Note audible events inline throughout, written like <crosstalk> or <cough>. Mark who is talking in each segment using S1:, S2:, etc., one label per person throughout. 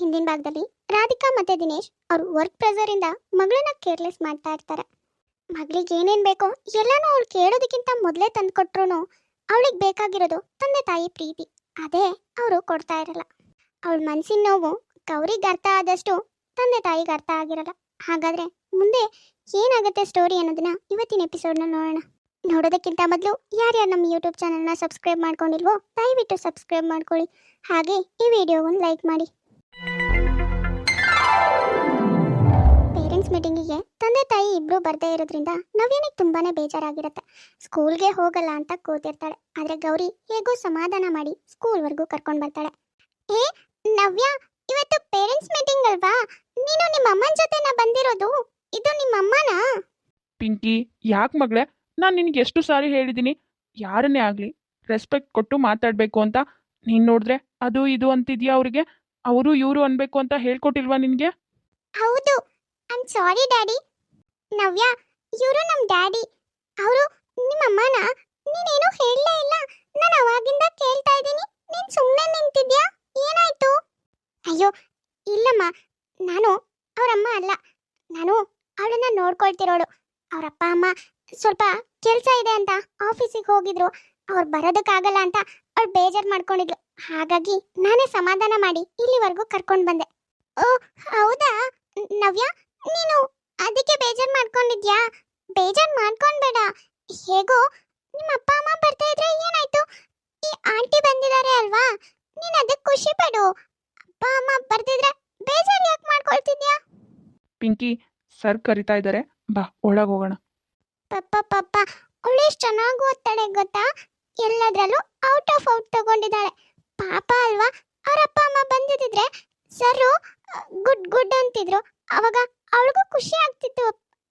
S1: ಹಿಂದಿನ ಭಾಗದಲ್ಲಿ ರಾಧಿಕಾ ಮತ್ತೆ ದಿನೇಶ್ ಅವರು ವರ್ಕ್ ಪ್ರೆಸರ್ ಇಂದ ಮಗಳನ್ನ ಕೇರ್ಲೆಸ್ ಮಾಡ್ತಾ ಇರ್ತಾರೆ. ಮಗಳಿಗೆ ಏನೇನ್ ಬೇಕೋ ಎಲ್ಲಾನು ಅವ್ಳು ಕೇಳೋದಕ್ಕಿಂತ ಮೊದಲೇ ತಂದ್ಕೊಟ್ರು ಅವಳಿಗೆ ಬೇಕಾಗಿರೋದು ತಂದೆ ತಾಯಿ ಪ್ರೀತಿ. ಅದೇ ಅವರು ಕೊಡ್ತಾ ಇರಲ್ಲ. ಅವಳ ಮನಸ್ಸಿನ ನೋವು ಗೌರಿಗೆ ಅರ್ಥ ಆದಷ್ಟು ತಂದೆ ತಾಯಿಗೆ ಅರ್ಥ ಆಗಿರಲ್ಲ. ಹಾಗಾದ್ರೆ ಮುಂದೆ ಏನಾಗುತ್ತೆ ಸ್ಟೋರಿ ಅನ್ನೋದನ್ನ ಇವತ್ತಿನ ಎಪಿಸೋಡ್ನ ನೋಡೋಣ. ನೋಡೋದಕ್ಕಿಂತ ಮೊದಲು ಯಾರ್ಯಾರು ನಮ್ಮ ಯೂಟ್ಯೂಬ್ ಚಾನಲ್ನ ಸಬ್ಸ್ಕ್ರೈಬ್ ಮಾಡ್ಕೊಂಡಿಲ್ವೋ ದಯವಿಟ್ಟು ಸಬ್ಸ್ಕ್ರೈಬ್ ಮಾಡ್ಕೊಳ್ಳಿ. ಹಾಗೆ ಈ ವಿಡಿಯೋವನ್ನು ಲೈಕ್ ಮಾಡಿ. ಪೇರೆಂಟ್ಸ್ ಮೀಟಿಂಗಿಗೆ ತಂದೆ ತಾಯಿ ಇಬ್ರು ಬರ್ದೇ ಇರೋದ್ರಿಂದ ನವ್ಯನಿಗೆ ತುಂಬಾನೇ ಬೇಜಾರಾಗಿರುತ್ತೆ. ಸ್ಕೂಲ್ಗೆ ಹೋಗಲ್ಲ ಅಂತ ಕೂತಿರ್ತಾಳೆ. ಆದ್ರೆ ಗೌರಿ ಹೇಗೋ ಸಮಾಧಾನ ಮಾಡಿ ಸ್ಕೂಲ್ವರೆಗೂ ಕರ್ಕೊಂಡು ಬರ್ತಾಳೆ. ಏ, ನವ್ಯ, ಇವತ್ತು ಪೇರೆಂಟ್ಸ್ ಮೀಟಿಂಗ್ ಅಲ್ವಾ? ನೀನು ನಿಮ್ಮ ಅಮ್ಮನ ಜೊತೆನ ಬಂದಿರೋದು? ಇದು ನಿಮ್ಮ ಅಮ್ಮನಾ?
S2: ಪಿಂಕಿ, ಯಾಕೆ ಮಗಳೇ? ನಾನು ನಿನಗೆ ಎಷ್ಟು ಸಾರಿ ಹೇಳಿದ್ದೀನಿ ಯಾರನ್ನೇ ಆಗಲಿ ರೆಸ್ಪೆಕ್ಟ್ ಕೊಟ್ಟು ಮಾತಾಡಬೇಕು ಅಂತ ನೀನು ನೋಡಿದ್ರೆ ಅದು ಇದು ಅಂತಿದ್ಯಾ ಅವ್ರಿಗೆ? ಅವರು ಇವರು ಅನ್ಬೇಕು ಅಂತ ಹೇಳ್ಕೊಟ್ಟಿಲ್ವಾ ನಿನ್ಗೆ?
S1: ಹೌದು. ಐ ಸಾರಿ ಡ್ಯಾಡಿ ನವ್ಯ, ಇವರು ನಮ್ಮ ಡ್ಯಾಡಿ ಅವರು ನಿಮ್ಮ ಅಮ್ಮನ? ನೀನೇನು ಹೇಳಲೇ ಇಲ್ಲ. ನಾನು ಅವಾಗಿಂದ ಕೇಳ್ತಾ ಇದ್ದೀನಿ. ನೀನು ಸುಮ್ಮನೆ ನಿಂತಿದ್ಯಾ? ಏನಾಯ್ತು? ಅಯ್ಯೋ, ಇಲ್ಲಮ್ಮ. ನಾನು ಅವರಮ್ಮ ಅಲ್ಲ. ನಾನು ಅವಳನ್ನ ನೋಡ್ಕೊಳ್ತಿರೋಳು. ಅವರಪ್ಪ, ಅಮ್ಮ ಸ್ವಲ್ಪ ಕೆಲಸ ಇದೆ ಅಂತ ಆಫೀಸಿಗೆ ಹೋಗಿದ್ರು. ಅವ್ರು ಬರೋದಕ್ಕಾಗಲ್ಲ ಅಂತ ಅವ್ಳು ಬೇಜಾರು ಮಾಡ್ಕೊಂಡಿದ್ಲು. ಹಾಗಾಗಿ ನಾನೇ ಸಮಾಧಾನ ಮಾಡಿ ಇಲ್ಲಿವರೆಗೂ ಕರ್ಕೊಂಡು ಬಂದೆ. ಓ ಹೌದಾ? ನವ್ಯ ನೀನು ಅದಕ್ಕೆ ಬೇಜಾರ್ ಮಾಡ್ಕೊಂಡಿದ್ಯಾ? ಬೇಜಾರ್ ಮಾಡ್ಕೊಂಡ್ಬೇಡ. ಹೇಗೋ ನಿಮ್ಮ ಅಪ್ಪ ಅಮ್ಮ ಬರ್ತಾ ಇದ್ರೆ ಏನಾಯ್ತು? ಈ ಆಂಟಿ ಬಂದಿದ್ದಾರೆ ಅಲ್ವಾ? ನೀನ್ ಅದಕ್ಕೆ ಖುಷಿ ಪಡು. ಅಪ್ಪ ಅಮ್ಮ ಬರ್ತಿದ್ರೆ ಬೇಜಾರ್ ಯಾಕೆ ಮಾಡ್ಕೊಳ್ತಿದ್ಯಾ?
S2: ಪಿಂಕಿ ಸರ್ ಕರಿತಾ ಇದ್ದಾರೆ ಬಾ ಒಳಗೆ ಹೋಗೋಣ.
S1: ಪಪ್ಪ ಪಪ್ಪ ಅವಳು ಚೆನ್ನಾಗಿ ಓದ್ತಾಳೆ ಗೊತ್ತಾ? ಎಲ್ಲದರಲ್ಲೂ ಔಟ್ ಆಫ್ ಔಟ್ ತಗೊಂಡಿದ್ದಾಳೆ. ಪಾಪ ಅಲ್ವಾ? ಅವ್ರ ಅಪ್ಪ ಅಮ್ಮ ಬಂದಿದ್ರೆ ಸರು ಗುಡ್ ಗುಡ್ ಅಂತಿದ್ರು. ಅವಾಗ ಅವಳಿಗೂ ಖುಷಿ ಆಗ್ತಿತ್ತು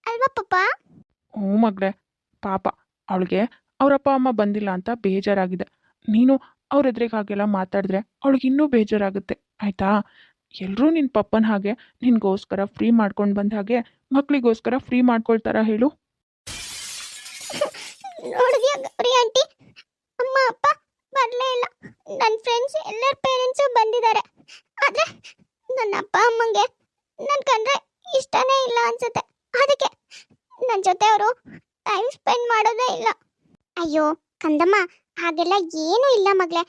S1: ಅಲ್ವಾ ಪಾಪ
S2: ಹ್ಞೂ ಮಗಳೇ ಪಾಪ ಅವಳಿಗೆ ಅವರಪ್ಪ ಅಮ್ಮ ಬಂದಿಲ್ಲ ಅಂತ ಬೇಜಾರಾಗಿದೆ. ನೀನು ಅವ್ರ ಎದುರಿಗೆ ಹಾಗೆಲ್ಲ ಮಾತಾಡಿದ್ರೆ ಅವಳಿಗೆ ಇನ್ನೂ ಬೇಜಾರಾಗುತ್ತೆ. ಆಯ್ತಾ? ಎಲ್ಲರೂ ನಿನ್ನ ಪಪ್ಪನ ಹಾಗೆ ನಿನಗೋಸ್ಕರ ಫ್ರೀ ಮಾಡ್ಕೊಂಡು ಬಂದ ಹಾಗೆ ಮಕ್ಕಳಿಗೋಸ್ಕರ ಫ್ರೀ ಮಾಡ್ಕೊಳ್ತಾರ ಹೇಳು? <laughs>
S1: ನೋಡಿದ್ಯಾ ಗೌರಿ ಆಂಟಿ? ಅಮ್ಮ ಅಪ್ಪ ಬರಲೇ ಇಲ್ಲ. ನನ್ನ ಫ್ರೆಂಡ್ಸ್ ಎಲ್ಲರ ಪೇರೆಂಟ್ಸು ಬಂದಿದ್ದಾರೆ ಆದರೆ ನನ್ನ ಅಪ್ಪ, ಅಮ್ಮಂಗೆ ನನ್ನ ಕಂಡ್ರೆ ಇಷ್ಟನೇ ಇಲ್ಲ ಅನ್ಸುತ್ತೆ. ಅದಕ್ಕೆ ನನ್ನ ಜೊತೆ ಅವರು ಟೈಮ್ ಸ್ಪೆಂಡ್ ಮಾಡೋದೇ ಇಲ್ಲ. ಅಯ್ಯೋ, ಕಂದಮ್ಮ, ಹಾಗೆಲ್ಲ ಏನೂ ಇಲ್ಲ ಮಗಳೇ.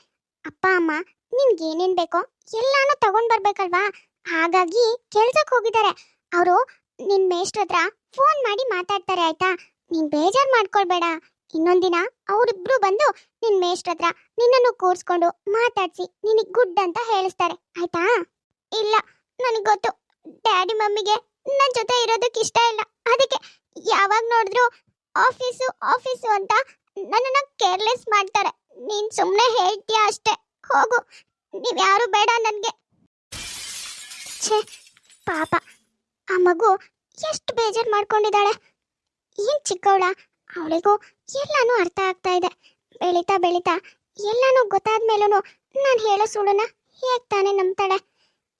S1: ಅಪ್ಪ, ಅಮ್ಮ ನಿನ್ಗೇನೇನು ಬೇಕೋ ಎಲ್ಲಾನು ತಗೊಂಡ್ ಬರ್ಬೇಕಲ್ವಾ? ಹಾಗಾಗಿ ಕೆಲ್ಸಕ್ಕೆ ಹೋಗಿದ್ದಾರೆ ಅವರು ನಿನ್ ಮೇಷ್ಟ್ರ ಹತ್ರ ಫೋನ್ ಮಾಡಿ ಮಾತಾಡ್ತಾರೆ, ಆಯ್ತಾ? ನೀನು ಬೇಜಾರ್ ಮಾಡ್ಕೊಳ್ಬೇಡ. ಇನ್ನೊಂದಿನ ಅವರಿಬ್ರು ಬಂದು ನಿನ್ ಮೇಷ್ಟ್ರ ಹತ್ರ ನಿನ್ನನ್ನು ಕೂರ್ಸ್ಕೊಂಡು ಮಾತಾಡ್ಸಿ ನಿನಗ್ ಗುಡ್ ಅಂತ ಹೇಳಿಸ್ತಾರೆ. ಆಯ್ತಾ? ಇಲ್ಲ, ನನಗ್ ಗೊತ್ತು. ಡ್ಯಾಡಿ ಮಮ್ಮಿಗೆ ನನ್ನ ಜೊತೆ ಇರೋದಕ್ಕೆ ಇಷ್ಟ ಇಲ್ಲ. ಅದಕ್ಕೆ ಯಾವಾಗ ನೋಡಿದ್ರು ಆಫೀಸು ಆಫೀಸು ಅಂತ ನನ್ನನ್ನು ಕೇರ್ಲೆಸ್ ಮಾಡ್ತಾರೆ. ನೀನ್ ಸುಮ್ಮನೆ ಹೇಳ್ತೀಯ ಅಷ್ಟೇ. ಹೋಗು. ನೀವ್ ಯಾರು ಬೇಡ ನನ್ಗೆ. ಛೇ, ಪಾಪ. ಆ ಮಗು ಎಷ್ಟು ಬೇಜಾರ್ ಮಾಡ್ಕೊಂಡಿದ್ದಾಳೆ. ಏನ್ ಚಿಕ್ಕವಳ? ಅವಳಿಗೂ ಎಲ್ಲಾನು ಅರ್ಥ ಆಗ್ತಾ ಇದೆ. ಬೆಳೀತಾ ಬೆಳೀತಾ ಎಲ್ಲಾನು ಗೊತ್ತಾದ್ಮೇಲೂ ನಾನು ಹೇಳೋ ಸುಳ್ಳನ್ನ ಹೇಗ್ ತಾನೇ ನಂಬ್ತಾಳೆ?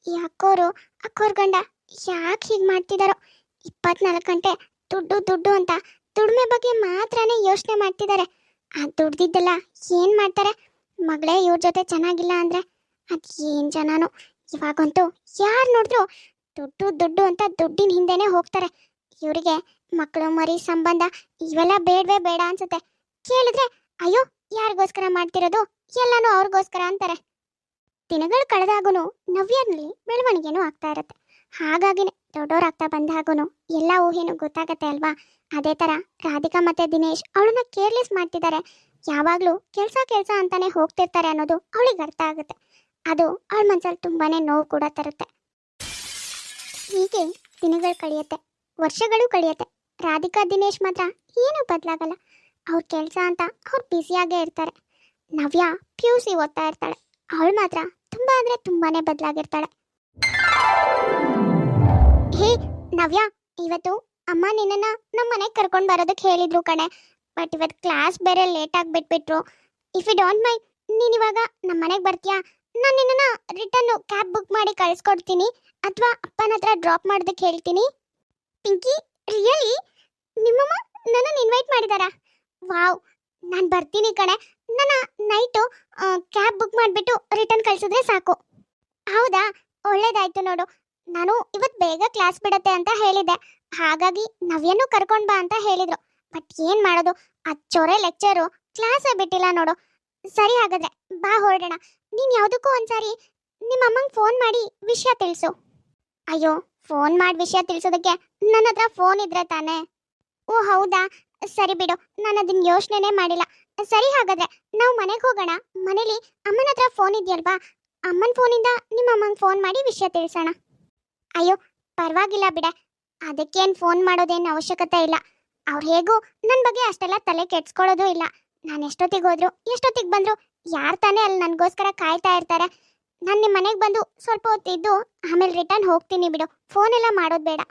S1: ಈ ಅಕ್ಕೋರು ಅಕ್ಕೋರ್ ಗಂಡ ಯಾಕೆ ಹೀಗೆ ಮಾಡ್ತಿದ್ದಾರೋ ಇಪ್ಪತ್ನಾಲ್ಕು ಗಂಟೆ ದುಡ್ಡು ದುಡ್ಡು ಅಂತ ದುಡಿಮೆ ಬಗ್ಗೆ ಮಾತ್ರನೇ ಯೋಚನೆ ಮಾಡ್ತಿದ್ದಾರೆ ಆ ದುಡ್ದಿದ್ದೆಲ್ಲ ಏನ್ ಮಾಡ್ತಾರೆ? ಮಗಳೇ ಇವ್ರ ಜೊತೆ ಚೆನ್ನಾಗಿಲ್ಲ ಅಂದ್ರೆ ಅದ್ ಏನ್ ಜನನೋ? ಇವಾಗಂತೂ ಯಾರು ನೋಡಿದ್ರು ದುಡ್ಡು ದುಡ್ಡು ಅಂತ ದುಡ್ಡಿನ ಹಿಂದೆನೆ ಹೋಗ್ತಾರೆ. ಇವರಿಗೆ ಮಕ್ಕಳು ಮರಿ ಸಂಬಂಧ ಇವೆಲ್ಲ ಬೇಡವೇ ಬೇಡ ಅನ್ಸುತ್ತೆ. ಕೇಳಿದ್ರೆ, ಅಯ್ಯೋ, ಯಾರಿಗೋಸ್ಕರ ಮಾಡ್ತಿರೋದು? ಎಲ್ಲಾನು ಅವ್ರಿಗೋಸ್ಕರ ಅಂತಾರೆ. ದಿನಗಳು ಕಳೆದಾಗೂ ನವ್ಯನಲ್ಲಿ ಬೆಳವಣಿಗೆನೂ ಆಗ್ತಾ ಇರುತ್ತೆ. ಹಾಗಾಗಿನೇ ದೊಡ್ಡವರಾಗ್ತಾ ಬಂದಾಗೂ ಎಲ್ಲ ಊಹೆನೂ ಗೊತ್ತಾಗತ್ತೆ ಅಲ್ವಾ? ಅದೇ ತರ ರಾಧಿಕಾ ಮತ್ತೆ ದಿನೇಶ್ ಅವಳನ್ನ ಕೇರ್ಲೆಸ್ ಮಾಡ್ತಿದ್ದಾರೆ ಯಾವಾಗ್ಲೂ ಕೆಲ್ಸ ಕೆಲ್ಸ ಅಂತಾನೆ ಹೋಗ್ತಿರ್ತಾರೆ ಅನ್ನೋದು ಅವಳಿಗೆ ಅರ್ಥ ಆಗುತ್ತೆ. ಅದು ಅವಳ ಮನ್ಸಲ್ಲಿ ತುಂಬಾನೇ ನೋವು ಕೂಡ ತರುತ್ತೆ. ಹೀಗೆ ದಿನಗಳು ಕಳೆಯುತ್ತೆ, ವರ್ಷಗಳು ಕಳೆಯುತ್ತೆ. ರಾಧಿಕಾ, ದಿನೇಶ್ ಮಾತ್ರ ಏನು ಬದಲಾಗಲ್ಲ. ಅವ್ರ ಕೆಲಸ ಅಂತ ಅವ್ರು ಬ್ಯುಸಿಯಾಗೇ ಇರ್ತಾರೆ. ನವ್ಯ ಪಿ ಯು ಸಿ ಓದ್ತಾ ಇರ್ತಾಳೆ. ಅವಳು ಮಾತ್ರ ತುಂಬ ಅಂದರೆ ತುಂಬಾ ಬದಲಾಗಿರ್ತಾಳೆ. ಹೇ, ನವ್ಯ, ಇವತ್ತು ಅಮ್ಮ ನಿನ್ನನ್ನು ನಮ್ಮ ಮನೆಗೆ ಕರ್ಕೊಂಡು ಬರೋದಕ್ಕೆ ಹೇಳಿದ್ರು ಕಣೆ. ಬಟ್ ಇವತ್ತು ಕ್ಲಾಸ್ ಬೇರೆ ಲೇಟ್ ಆಗಿ ಬಿಟ್ಬಿಟ್ರು. ಇಫ್ ಯು ಡೋಂಟ್ ಮೈ ನೀನು ಇವಾಗ ನಮ್ಮ ಮನೆಗೆ ಬರ್ತೀಯಾ? ನಾನು ನಿನ್ನನ್ನು ರಿಟರ್ನು ಕ್ಯಾಬ್ ಬುಕ್ ಮಾಡಿ ಕಳಿಸ್ಕೊಡ್ತೀನಿ. ಅಥವಾ ಅಪ್ಪನ ಹತ್ರ ಡ್ರಾಪ್ ಮಾಡೋದಕ್ಕೆ ಹೇಳ್ತೀನಿ. ಪಿಂಕಿ ರಿಯಲಿ ನಿಮ್ಮಮ್ಮ ನನ್ನನ್ನು ಇನ್ವೈಟ್ ಮಾಡಿದಾರಾ? ವಾವ್ ನಾನು ಬರ್ತೀನಿ ಕಣೆ. ನನ್ನ ನೈಟು ಕ್ಯಾಬ್ ಬುಕ್ ಮಾಡಿಬಿಟ್ಟು ರಿಟರ್ನ್ ಕಳಿಸಿದ್ರೆ ಸಾಕು. ಹೌದಾ? ಒಳ್ಳೇದಾಯ್ತು ನೋಡು. ನಾನು ಇವತ್ತು ಬೇಗ ಕ್ಲಾಸ್ ಬಿಡತ್ತೆ ಅಂತ ಹೇಳಿದ್ದೆ. ಹಾಗಾಗಿ ನವ್ಯನೂ ಕರ್ಕೊಂಡು ಬಾ ಅಂತ ಹೇಳಿದ್ರು. ಬಟ್ ಏನು ಮಾಡೋದು? ಆ ಚೊರೆ ಲೆಕ್ಚರು ಕ್ಲಾಸೇ ಬಿಟ್ಟಿಲ್ಲ ನೋಡು. ಸರಿ ಹಾಗಾದ್ರೆ, ಬಾ ಹೊರಡೋಣ. ನೀನು ಯಾವುದಕ್ಕೂ ಒಂದ್ಸಾರಿ ನಿಮ್ಮ ಅಮ್ಮಂಗೆ ಫೋನ್ ಮಾಡಿ ವಿಷಯ ತಿಳಿಸು. ಅಯ್ಯೋ. ಫೋನ್ ಮಾಡಿ ವಿಷಯ ತಿಳಿಸೋದಕ್ಕೆ ನನ್ನ ಹತ್ರ ಫೋನ್ ಇದ್ರೆ ತಾನೆ? ಓ, ಹೌದಾ? ಸರಿ ಬಿಡು, ನಾನು ಅದನ್ನ ಯೋಚನೆನೇ ಮಾಡಿಲ್ಲ. ಸರಿ ಹಾಗಾದ್ರೆ, ನಾವು ಮನೆಗೆ ಹೋಗೋಣ. ಮನೇಲಿ ಅಮ್ಮನ ಹತ್ರ ಫೋನ್ ಇದೆಯಲ್ವಾ? ಅಮ್ಮನ ಫೋನಿಂದ ನಿಮ್ಮ ಅಮ್ಮಂಗೆ ಫೋನ್ ಮಾಡಿ ವಿಷಯ ತಿಳಿಸೋಣ. ಅಯ್ಯೋ, ಪರವಾಗಿಲ್ಲ ಬಿಡ. ಅದಕ್ಕೇನು ಫೋನ್ ಮಾಡೋದೇನು ಅವಶ್ಯಕತೆ ಇಲ್ಲ. ಅವ್ರು ಹೇಗೂ ನನ್ನ ಬಗ್ಗೆ ಅಷ್ಟೆಲ್ಲ ತಲೆ ಕೆಡ್ಸ್ಕೊಳ್ಳೋದು ಇಲ್ಲ. ನಾನು ಎಷ್ಟೊತ್ತಿಗೆ ಹೋದ್ರು, ಎಷ್ಟೊತ್ತಿಗೆ ಬಂದ್ರು, ಯಾರು ತಾನೇ ಅಲ್ಲಿ ನನಗೋಸ್ಕರ ಕಾಯ್ತಾ ಇರ್ತಾರೆ? ನಾನು ನಿಮ್ಮ ಮನೆಗೆ ಬಂದು ಸ್ವಲ್ಪ ಹೊತ್ತಿದ್ದು ಆಮೇಲೆ ರಿಟರ್ನ್ ಹೋಗ್ತೀನಿ ಬಿಡು. ಫೋನ್ ಎಲ್ಲ ಮಾಡೋದು ಬೇಡ.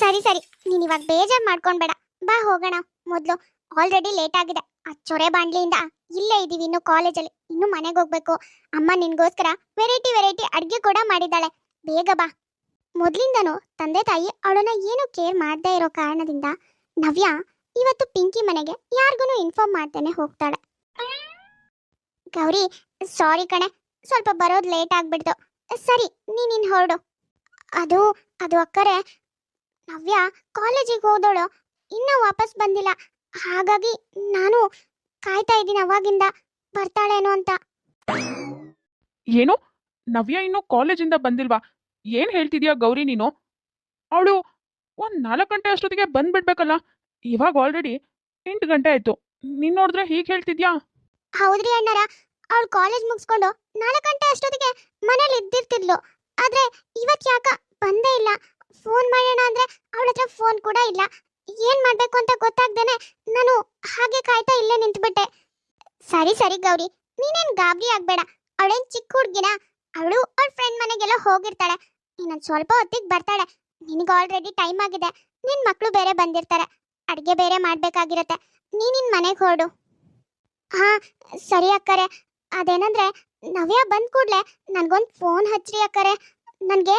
S1: ಸರಿ ಸರಿ. ನೀನು ಇವಾಗ ಬೇಜಾರು ಮಾಡ್ಕೊಂಡ್ಬೇಡ ಬಾ, ಹೋಗೋಣ. ಮೊದಲು ಆಲ್ರೆಡಿ ಲೇಟ್ ಆಗಿದೆ. ಆ ಚೊರೆ ಬಾಂಡ್ಲಿಯಿಂದ ಇಲ್ಲೇ ಇದ್ದೀವಿ ಇನ್ನು ಕಾಲೇಜಲ್ಲಿ ಇನ್ನು ಮನೆಗೆ ಹೋಗ್ಬೇಕು. ಅಮ್ಮ ನಿನಗೋಸ್ಕರ ವೆರೈಟಿ ವೆರೈಟಿ ಅಡುಗೆ ಕೂಡ ಮಾಡಿದ್ದಾಳೆ. ಬೇಗ ಬಾ. ಮೊದಲಿಂದನೂ ತಂದೆ, ತಾಯಿ ಅವಳನ್ನ ಏನು ಕೇರ್ ಮಾಡದೇ ಇರೋ ಕಾರಣದಿಂದ ನವ್ಯ ಇವತ್ತು ಪಿಂಕಿ ಮನೆಗೆ ಯಾರಿಗೂ ಇನ್ಫಾರ್ಮ್ ಮಾಡ್ತೇನೆ ಹೋಗ್ತಾಳೆ. ಗೌರಿ ಸಾರಿ ಕಣೆ ಸ್ವಲ್ಪ ಬರೋದು ಲೇಟ್ ಆಗ್ಬಿಡ್ತು. ಸರಿ ನೀನಿನ್ ಹೊರಡು. ಅದು ಅದು ಅಕ್ಕರೆ ನವ್ಯ ಕಾಲೇಜಿಗೆ ಹೋದೋಳು ಇನ್ನೂ ವಾಪಸ್ ಬಂದಿಲ್ಲ. ಹಾಗಾಗಿ ನಾನು ಕಾಯ್ತಾ ಇದ್ದೀನಿ ಅವಾಗಿಂದ ಬರ್ತಾಳೇನೋ ಅಂತ.
S2: ಏನು? ನವ್ಯ ಇನ್ನೂ ಕಾಲೇಜಿಂದ ಬಂದಿಲ್ವಾ? ಏನು ಹೇಳ್ತಿದ್ಯಾ ಗೌರಿ ನೀನು? ಅವಳು ಒಂದ್ ನಾಲ್ಕು ಗಂಟೆ ಅಷ್ಟೊತ್ತಿಗೆ ಬಂದ್ಬಿಡ್ಬೇಕಲ್ಲ? ಇವಾಗ ಆಲ್ರೆಡಿ ಎಂಟು ಗಂಟೆ ಆಯ್ತು. ನೀನ್ ನೋಡಿದ್ರೆ ಹೀಗೆ ಹೇಳ್ತಿದ್ಯಾ?
S1: ಹೌದ್ರಿ ಅಣ್ಣಾರ ಅವಳು ಕಾಲೇಜ್ ಮುಗಿಸ್ಕೊಂಡು ನಾಲ್ಕು ಗಂಟೆ ಅಷ್ಟೊತ್ತಿಗೆ ಮನೇಲಿ ಇದ್ದಿರ್ತಿದ್ಲು. ಆದ್ರೆ ಇವತ್ತು ಯಾಕ ಬಂದೇ ಇಲ್ಲ? ಫೋನ್ ಮಾಡೋಣ ಅಂದ್ರೆ ಅವಳ ಹತ್ರ ಫೋನ್ ಕೂಡ ಇಲ್ಲ. ಏನ್ ಮಾಡ್ಬೇಕು ಅಂತ ಗೊತ್ತಾಗ್ದೇನೆ ನಾನು ಹಾಗೆ ಕಾಯ್ತಾ ಇಲ್ಲೇ ನಿಂತ್ಬಿಟ್ಟೆ. ಸರಿ ಸರಿ ಗೌರಿ, ನೀನೇನ್ ಗಾಬರಿ ಆಗ್ಬೇಡ. ಅವಳೇನ್ ಚಿಕ್ಕ ಹುಡ್ಗಿನ? ಅವಳು ಅವ್ಳ ಫ್ರೆಂಡ್ ಮನೆಗೆಲ್ಲ ಹೋಗಿರ್ತಾಳೆ. ಇನ್ನೊಂದ್ ಸ್ವಲ್ಪ ಹೊತ್ತಿಗೆ ಬರ್ತಾಳೆ. ನಿನಗೆ ಆಲ್ರೆಡಿ ಟೈಮ್ ಆಗಿದೆ. ನಿನ್ ಮಕ್ಕಳು ಬೇರೆ ಬಂದಿರ್ತಾರೆ. ಅಡ್ಗೆ ಬೇರೆ ಮಾಡ್ಬೇಕಾಗಿರತ್ತೆ. ನೀನಿನ್ ಮನೆಗೆ ಹೊರಡು ಹಾ, ಸರಿ ಅಕ್ಕರೆ. ಅದೇನಂದ್ರೆ ನವ್ಯ ಬಂದ್ ಕೂಡ್ಲೆ ನನ್ಗೊಂದ್ ಫೋನ್ ಹಚ್ರಿ ಅಕ್ಕರೆ. ನನ್ಗೆ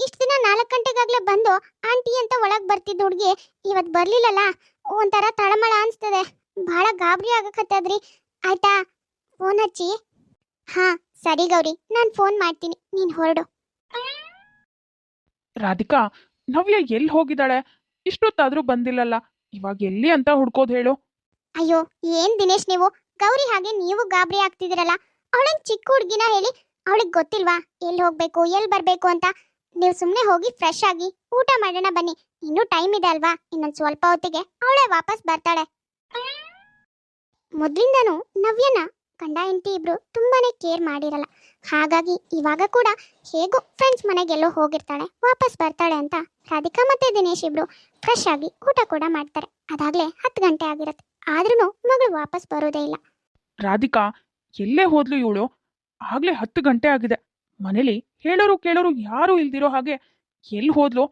S1: ಇಷ್ಟ ದಿನ ನಾಲ್ಕು ಗಂಟೆಗಾಗ್ಲೇ ಬಂದು ಆಂಟಿ ಅಂತ ಒಳಗ್ ಬರ್ತಿದ್ದ ಹುಡ್ಗಿ ಇವತ್ ಬರ್ಲಿಲ್ಲಲ್ಲ ಒಂಥರ ತಳಮಳ ಅನ್ಸ್ತದೆ. ಬಹಳ ಗಾಬರಿ ಆಗಕತ್ತದ್ರಿ ಆಯ್ತಾ ಫೋನ್ ಹಚ್ಚಿ? ಹಾ ಸರಿ ಗೌರಿ ನಾನ್ ಫೋನ್ ಮಾಡ್ತೀನಿ ನೀನ್ ಹೊರಡು.
S2: ರಾಧಿಕಾ ನವ್ಯ ಎಲ್ಲಿ ಹೋಗಿದ್ದಾಳೆ? ಇಷ್ಟೊತ್ತಾದ್ರೂ ಬಂದಿಲ್ಲಲ್ಲ ಇವಾಗ ಎಲ್ಲಿ ಅಂತ ಹುಡ್ಕೋದ್ ಹೇಳು.
S1: ಅಯ್ಯೋ ಏನ್ ದಿನೇಶ್ ನೀವು? ಗೌರಿ ಹಾಗೆ ನೀವು ಗಾಬರಿ ಆಗ್ತಿದ್ದೀರಲ್ಲ, ಅವಳೇನ್ ಚಿಕ್ಕ ಹುಡುಗಿನ ಹೇಳಿ ಅವಳಿಗೆ ಗೊತ್ತಿಲ್ವಾ? ಎಲ್ಲಿ ಹೋಗ್ಬೇಕು ಎಲ್ಲಿ ಬರ್ಬೇಕು ಅಂತ? ನೀವು ಸುಮ್ಮನೆ ಹೋಗಿ ಫ್ರೆಶ್ ಆಗಿ ಊಟ ಮಾಡೋಣ ಬನ್ನಿ. ಇನ್ನೂ ಟೈಮ್ ಇದೆ ಅಲ್ವಾ? ಇನ್ನೊಂದು ಸ್ವಲ್ಪ ಹೊತ್ತಿಗೆ ಅವಳೇ ವಾಪಸ್ ಬರ್ತಾಳೆ. ಮೊದ್ಲಿಂದನೂ ನವ್ಯನ ಗಂಡ ಹೆಂಡತಿ ಇಬ್ರು ತುಂಬಾನೇ ಕೇರ್ ಮಾಡಿರಲ್ಲ. ಹಾಗಾಗಿ ಇವಾಗ ಕೂಡ ಹೇಗೋ ಫ್ರೆಂಡ್ಸ್ ಮನೆಗೆಲ್ಲೋ ಹೋಗಿರ್ತಾಳೆ, ವಾಪಸ್ ಬರ್ತಾಳೆ ಅಂತ ರಾಧಿಕಾ ಮತ್ತೆ ದಿನೇಶ್ ಇಬ್ರು ಫ್ರೆಶ್ ಆಗಿ ಊಟ ಕೂಡ ಮಾಡ್ತಾರೆ. ಅದಾಗ್ಲೇ ಹತ್ತು ಗಂಟೆ ಆಗಿರುತ್ತೆ. ಆದ್ರೂ ಮಗಳು ವಾಪಸ್ ಬರೋದೇ ಇಲ್ಲ.
S2: ರಾಧಿಕಾ ಎಲ್ಲೇ ಹೋದ್ಲು ಇವಳು? ಆಗ್ಲೇ ಹತ್ತು ಗಂಟೆ ಆಗಿದೆ. ಮನೇಲಿ ಹೇಳೋರು ಕೇಳೋರು ಯಾರು ಇಲ್ದಿರೋ ಹಾಗೆ ಎಲ್ ಹೋದ್ಲು?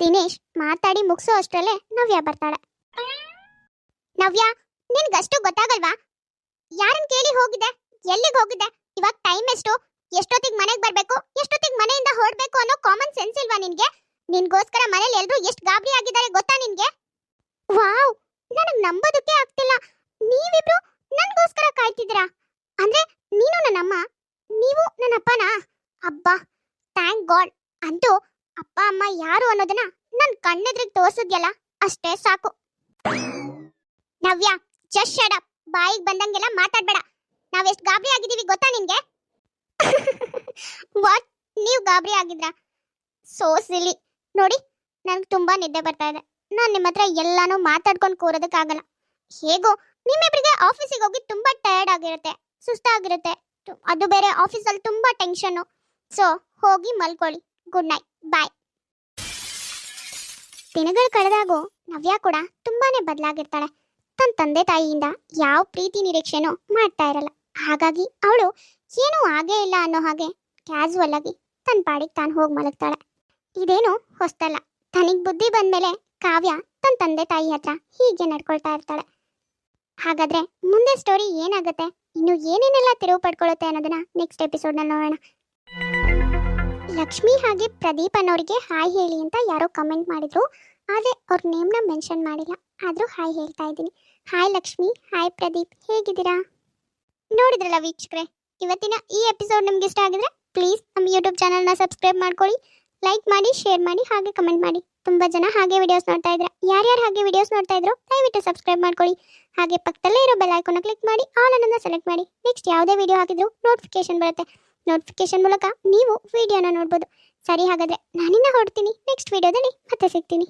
S1: ದಿನೇಶ್ ಮಾತಾಡಿ ಮುಗಿಸೋ ಅಷ್ಟರಲ್ಲೇ ನವ್ಯ ಬರ್ತಾಳೆ. ನವ್ಯ ನಿನ್ಗಷ್ಟು ಗೊತ್ತಾಗಲ್ವಾ? ಯಾರನ್ ಕೇಳಿ ಹೋಗಿದೆ? ಎಲ್ಲಿಗೆ ಹೋಗಿದೆ? ಇವಾಗ ಟೈಮ್ ಎಷ್ಟು? ಎಷ್ಟೊತ್ತಿಗೆ ಮನೆಗೆ ಬರ್ಬೇಕು? ಎಷ್ಟೊತ್ತಿಗೆ ಮನೆಯಿಂದ ಹೊರಡ್ಬೇಕು ಅನ್ನೋ ಕಾಮನ್ ಸೆನ್ಸ್ ಇಲ್ವಾ ನಿನ್ಗೆ? ನಿನ್ಗೋಸ್ಕರ ಮನೇಲಿ ಎಲ್ರು ಎಷ್ಟು ಗಾಬರಿ ಆಗಿದ್ದಾರೆ ಗೊತ್ತಾ ನಿನ್ಗೆ? ವಾವ್! ನನಗ್ ನಂಬೋದಕ್ಕೆ ಆಗ್ತಿಲ್ಲ. ನೀವಿಬ್ರು ನನ್ಗೋಸ್ಕರ ಕಾಯ್ತಿದ್ದೀರಾ? ಅಂದ್ರೆ ನೀನು ನನ್ನಮ್ಮ ನೀವು ನನ್ನ ಅಪ್ಪನಾ? ಅಬ್ಬಾ, ಥ್ಯಾಂಕ್ ಗಾಡ್. ಅಂತೂ ಅಪ್ಪ, ಅಮ್ಮ ಯಾರು ಅನ್ನೋದನ್ನ ನನ್ ಕಣ್ಣೆದ್ರಿಗೆ ತೋರ್ಸಿದ್ಯಲ್ಲ, ಅಷ್ಟೇ ಸಾಕು. ನವ್ಯ ಜಸ್ಟ್ ಅಪ್ ಬಾಯಿಗೆ ಬಂದಂಗೆಲ್ಲ ಮಾತಾಡ್ಬೇಡ. ನಾವೆಷ್ಟು ಗಾಬರಿ ಆಗಿದೀವಿ ಗೊತ್ತಾ ನಿನ್ಗೆ? <laughs> ವಾಟ್ ನೀವು ಗಾಬರಿ ಆಗಿದ್ರಾ? ಸೋ ಸಿಲಿ ನೋಡಿ, ನನಗೆ ತುಂಬಾ ನಿದ್ದೆ ಬರ್ತಾ ಇದೆ. ನಾನು ನಿಮ್ಮ ಹತ್ರ ಎಲ್ಲಾನು ಮಾತಾಡ್ಕೊಂಡು ಕೂರೋದಕ್ಕಾಗಲ್ಲ. ಹೇಗೋ, ನಿಮ್ಮಿಬ್ರಿಗೆ ಆಫೀಸಿಗೆ ಹೋಗಿ ತುಂಬಾ ಟಯರ್ಡ್ ಆಗಿರುತ್ತೆ, ಸುಸ್ತಾಗಿರುತ್ತೆ. ಅದು ಬೇರೆ ಆಫೀಸಲ್ಲಿ ತುಂಬಾ ಟೆನ್ಷನ್ನು ಸೊ ಹೋಗಿ ಮಲ್ಕೊಳ್ಳಿ. ಗುಡ್ ನೈಟ್ ಬಾಯ್ ದಿನಗಳು ಕಳೆದಾಗೂ ನವ್ಯ ಕೂಡ ತುಂಬಾನೇ ಬದಲಾಗಿರ್ತಾಳೆ. ತನ್ನ ತಂದೆ ತಾಯಿಯಿಂದ ಯಾವ ಪ್ರೀತಿ ನಿರೀಕ್ಷೆನೂ ಮಾಡ್ತಾ ಇರಲ್ಲ. ಹಾಗಾಗಿ ಅವಳು ಏನೂ ಆಗೇ ಇಲ್ಲ ಅನ್ನೋ ಹಾಗೆ ಕ್ಯಾಸುವಲ್ ಆಗಿ ತನ್ನ ಪಾಡಿಗೆ ತಾನು ಹೋಗಿ ಮಲಗ್ತಾಳೆ. ಇದೇನು ಹೊಸ್ತಲ್ಲ. ತನಿಗೆ ಬುದ್ಧಿ ಬಂದಮೇಲೆ ಕಾವ್ಯ ತನ್ನ ತಂದೆ ತಾಯಿ ಹತ್ರ ಹೀಗೆ ನಡ್ಕೊಳ್ತಾ ಇರ್ತಾಳೆ. ಹಾಗಾದ್ರೆ ಮುಂದೆ ಸ್ಟೋರಿ ಏನಾಗುತ್ತೆ? ಇನ್ನು ಏನೇನೆಲ್ಲ ತಿರುವು ಪಡ್ಕೊಳ್ಳುತ್ತೆ ಅನ್ನೋದನ್ನ ನೆಕ್ಸ್ಟ್ ಎಪಿಸೋಡ್ನಲ್ಲಿ ನೋಡೋಣ. ಲಕ್ಷ್ಮಿ ಹಾಗೆ ಪ್ರದೀಪ್ ಅನ್ನೋರಿಗೆ ಹಾಯ್ ಹೇಳಿ ಅಂತ ಯಾರೋ ಕಮೆಂಟ್ ಮಾಡಿದ್ರು. ಆದರೆ ಅವ್ರ ನೇಮ್ನ ಮೆನ್ಷನ್ ಮಾಡಿಲ್ಲ. ಆದರೂ ಹಾಯ್ ಹೇಳ್ತಾ ಇದ್ದೀನಿ. ಹಾಯ್ ಲಕ್ಷ್ಮಿ ಹಾಯ್ ಪ್ರದೀಪ್, ಹೇಗಿದ್ದೀರಾ? ನೋಡಿದ್ರಲ್ಲ ವೀಕ್ಷಕರೇ, ಇವತ್ತಿನ ಈ ಎಪಿಸೋಡ್ ನಿಮ್ಗೆ ಇಷ್ಟ ಆಗಿದ್ರೆ ಪ್ಲೀಸ್ ನಮ್ಮ ಯೂಟ್ಯೂಬ್ ಚಾನಲ್ನ ಸಬ್ಸ್ಕ್ರೈಬ್ ಮಾಡ್ಕೊಳ್ಳಿ. ಲೈಕ್ ಮಾಡಿ ಶೇರ್ ಮಾಡಿ, ಹಾಗೆ ಕಮೆಂಟ್ ಮಾಡಿ. ತುಂಬ ಜನ ಹಾಗೆ ವಿಡಿಯೋಸ್ ನೋಡ್ತಾ ಇದ್ರೆ. ಯಾರ್ಯಾರು ಹಾಗೆ ವಿಡಿಯೋಸ್ ನೋಡ್ತಾ ಇದ್ರು, ದಯವಿಟ್ಟು ಸಬ್ಸ್ಕ್ರೈಬ್ ಮಾಡ್ಕೊಳ್ಳಿ. ಹಾಗೆ ಪಕ್ಕದಲ್ಲೇ ಇರೋ ಬೆಲ್ ಐಕೋನ ಕ್ಲಿಕ್ ಮಾಡಿ ಆಲ್ ಅನ್ನ ಸೆಲೆಕ್ಟ್ ಮಾಡಿ. ನೆಕ್ಸ್ಟ್ ಯಾವುದೇ ವಿಡಿಯೋ ಹಾಕಿದ್ರು ನೋಟಿಫಿಕೇಶನ್ ಬರುತ್ತೆ. ನೋಟಿಫಿಕೇಶನ್ ಮೂಲಕ ನೀವು ವಿಡಿಯೋನ ನೋಡ್ಬೋದು. ಸರಿ ಹಾಗಾದ್ರೆ ನಾನಿನ್ನ ಹೊರಡ್ತೀನಿ. ನೆಕ್ಸ್ಟ್ ವಿಡಿಯೋದಲ್ಲಿ ಮತ್ತೆ ಸಿಗ್ತೀನಿ.